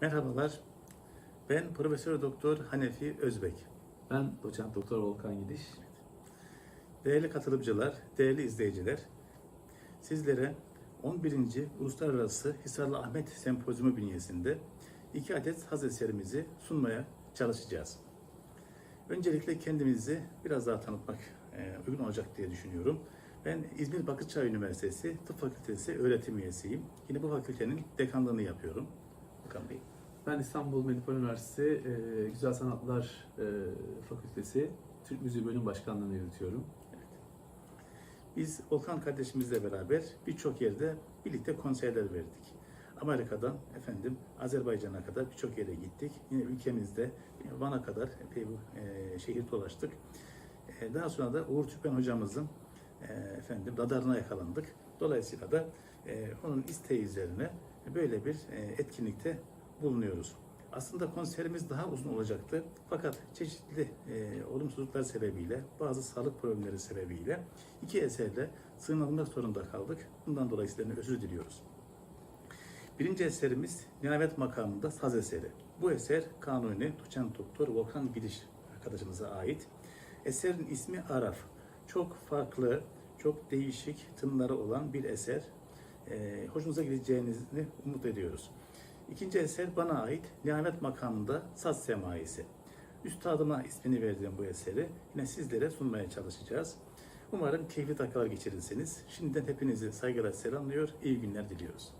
Merhabalar. Ben Profesör Doktor Hanefi Özbek. Ben doçent doktor Volkan Gidiş. Değerli katılımcılar, değerli izleyiciler. Sizlere 11. Uluslararası Hisarlı Ahmet Sempozyumu bünyesinde iki adet haz eserimizi sunmaya çalışacağız. Öncelikle kendimizi biraz daha tanıtmak e, uygun olacak diye düşünüyorum. Ben İzmir Bakırçay Üniversitesi Tıp Fakültesi öğretim üyesiyim. Yine bu fakültenin dekanlığını yapıyorum. Volkan Bey. Ben İstanbul Medipol Üniversitesi e, Güzel Sanatlar e, Fakültesi Türk Müziği Bölüm Başkanlığı'nı yürütüyorum. Biz Volkan kardeşimizle beraber birçok yerde birlikte konserler verdik. Amerika'dan efendim Azerbaycan'a kadar birçok yere gittik. Yine ülkemizde Van'a kadar epey bir e, şehir dolaştık. E, daha sonra da Uğur Tüpen hocamızın e, efendim radarına yakalandık. Dolayısıyla da e, onun isteği üzerine böyle bir e, etkinlikte bulunuyoruz. Aslında konserimiz daha uzun olacaktı. Fakat çeşitli e, olumsuzluklar sebebiyle, bazı sağlık problemleri sebebiyle iki eserle sığınılmak zorunda kaldık. Bundan dolayı sizlerden özür diliyoruz. Birinci eserimiz Nihavet makamında saz eseri. Bu eser Kanuni Doçent Doktor Volkan Gidiş arkadaşımıza ait. Eserin ismi Araf. Çok farklı, çok değişik tınları olan bir eser. E, hoşunuza gideceğinizi umut ediyoruz. İkinci eser bana ait Nihamet makamında saz semaisi. Üstadıma ismini verdiğim bu eseri yine sizlere sunmaya çalışacağız. Umarım keyifli dakikalar geçirirsiniz. Şimdiden hepinizi saygıyla selamlıyor, iyi günler diliyoruz.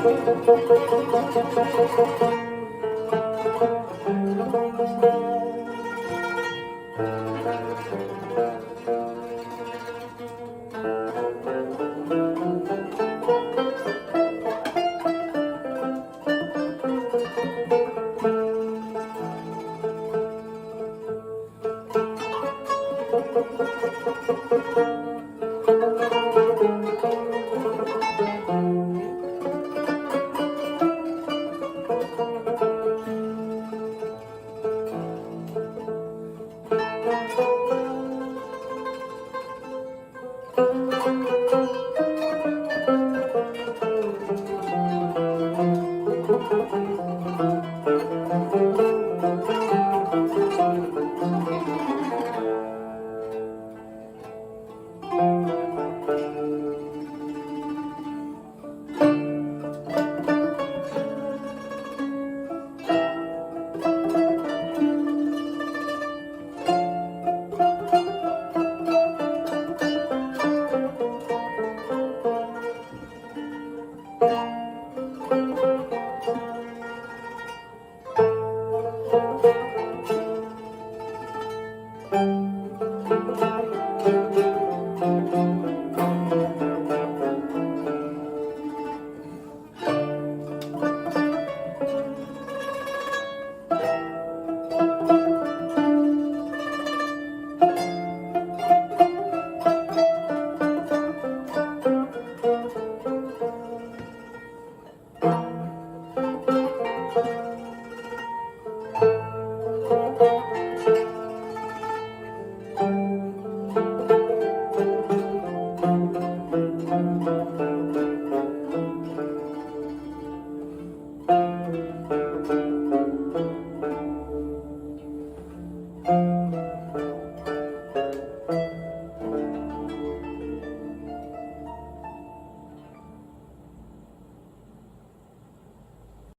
Thank you.